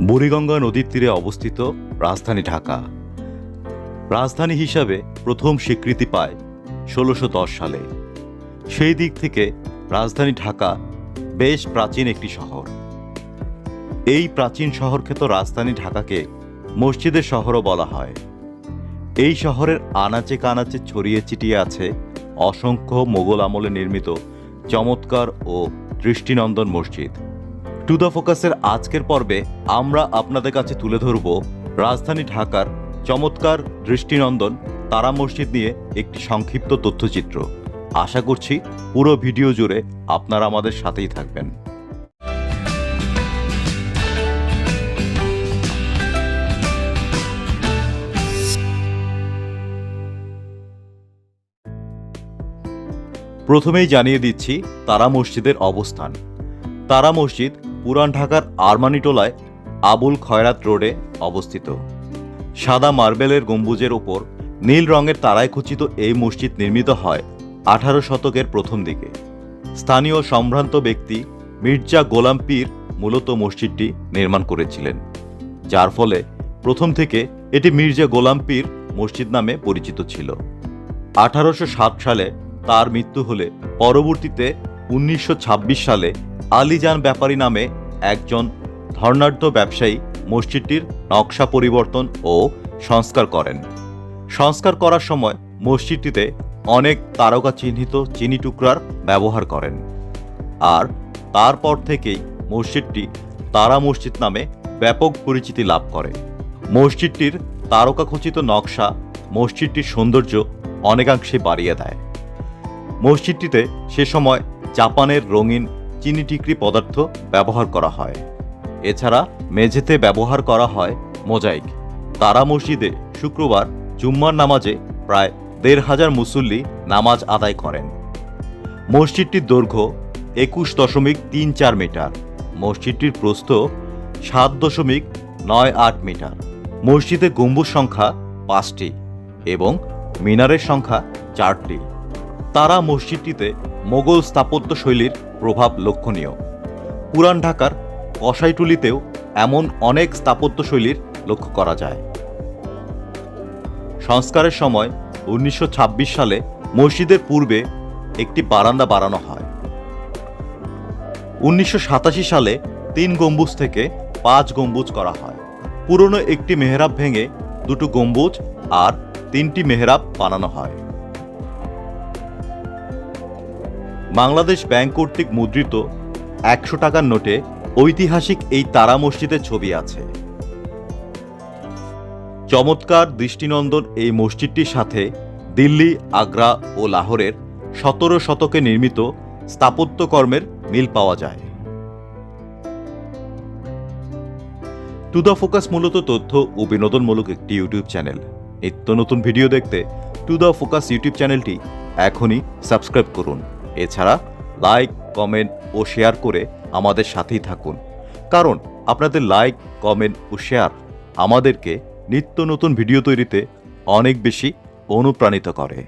বুড়িগঙ্গা নদীর তীরে অবস্থিত রাজধানী ঢাকা। রাজধানী হিসাবে প্রথম স্বীকৃতি পায় ষোলোশো সালে। সেই দিক থেকে রাজধানী ঢাকা বেশ প্রাচীন একটি শহর। এই প্রাচীন শহরখ্যাত রাজধানী ঢাকাকে মসজিদের শহরও বলা হয়। এই শহরের আনাচে কানাচে ছড়িয়ে ছিটিয়ে আছে অসংখ্য মোগল আমলে নির্মিত চমৎকার ও দৃষ্টিনন্দন মসজিদ। টু দ্য ফোকাসের আজকের পর্বে আমরা আপনাদের কাছে তুলে ধরব রাজধানী ঢাকার চমৎকার দৃষ্টিনন্দন তারা মসজিদ নিয়ে একটি সংক্ষিপ্ত তথ্যচিত্র। আশা করছি পুরো ভিডিও জুড়ে আপনারা আমাদের সাথেই থাকবেন। প্রথমেই জানিয়ে দিচ্ছি তারা মসজিদের অবস্থান। তারা মসজিদ পুরান ঢাকার আরমানিটোলায় আবুল খয়রাত রোডে অবস্থিত। সাদা মার্বেলের গম্বুজের ওপর নীল রঙের তারায় খচিত এই মসজিদ নির্মিত হয় আঠারো শতকের প্রথম দিকে। স্থানীয় সম্ভ্রান্ত ব্যক্তি মির্জা গোলাম পীর মূলত মসজিদটি নির্মাণ করেছিলেন, যার ফলে প্রথম থেকে এটি মির্জা গোলাম পীর মসজিদ নামে পরিচিত ছিল। আঠারোশো সাত সালে তার মৃত্যু হলে পরবর্তীতে উনিশশো ছাব্বিশ সালে আলীজান ব্যাপারী নামে একজন ধর্নাঢ্য ব্যবসায়ী মসজিদটির নকশা পরিবর্তন ও সংস্কার করেন। সংস্কার করার সময় মসজিদটিতে অনেক তারকা চিহ্নিত চিনি টুকরার ব্যবহার করেন। আর তারপর থেকেই মসজিদটি তারা মসজিদ নামে ব্যাপক পরিচিতি লাভ করে। মসজিদটির তারকাখচিত নকশা মসজিদটির সৌন্দর্য অনেকাংশে বাড়িয়ে দেয়। মসজিদটিতে সে সময় জাপানের রঙিন চিনি টিকরি পদার্থ ব্যবহার করা হয়। এছাড়া মেঝেতে ব্যবহার করা হয় মোজাইক। তারা মসজিদে শুক্রবার জুম্মার নামাজে প্রায় দেড় হাজার মুসল্লি নামাজ আদায় করেন। মসজিদটির দৈর্ঘ্য একুশ দশমিক তিন চার মিটার। মসজিদটির প্রস্থ সাত দশমিক নয় আট মিটার। মসজিদে গম্বুজ সংখ্যা পাঁচটি এবং মিনারের সংখ্যা চারটি। তারা মসজিদটিতে মোগল স্থাপত্য শৈলীর প্রভাব লক্ষণীয়। পুরান ঢাকার কসাইটুলিতেও এমন অনেক স্থাপত্য শৈলীর লক্ষ্য করা যায়। সংস্কারের সময় উনিশশো ছাব্বিশ সালে মসজিদের পূর্বে একটি বারান্দা বাড়ানো হয়। উনিশশো সাতাশি সালে তিন গম্বুজ থেকে পাঁচ গম্বুজ করা হয়। পুরনো একটি মেহরাব ভেঙে দুটো গম্বুজ আর তিনটি মেহরাব বানানো হয়। বাংলাদেশ ব্যাংক কর্তৃক মুদ্রিত একশো টাকার নোটে ঐতিহাসিক এই তারা মসজিদের ছবি আছে। চমৎকার দৃষ্টিনন্দন এই মসজিদটির সাথে দিল্লি, আগ্রা ও লাহোরের সতেরো শতকে নির্মিত স্থাপত্যকর্মের মিল পাওয়া যায়। টু দ্য ফোকাস মূলত তথ্য ও বিনোদনমূলক একটি ইউটিউব চ্যানেল নিত্য নতুন ভিডিও দেখতে টু দ্য ফোকাস ইউটিউব চ্যানেলটি এখনই সাবস্ক্রাইব করুন। এছাড়া লাইক, কমেন্ট ও শেয়ার করে আমাদের সাথেই থাকুন। কারণ আপনাদের লাইক, কমেন্ট ও শেয়ার আমাদেরকে নিত্য নতুন ভিডিও তৈরিতে অনেক বেশি অনুপ্রাণিত করে।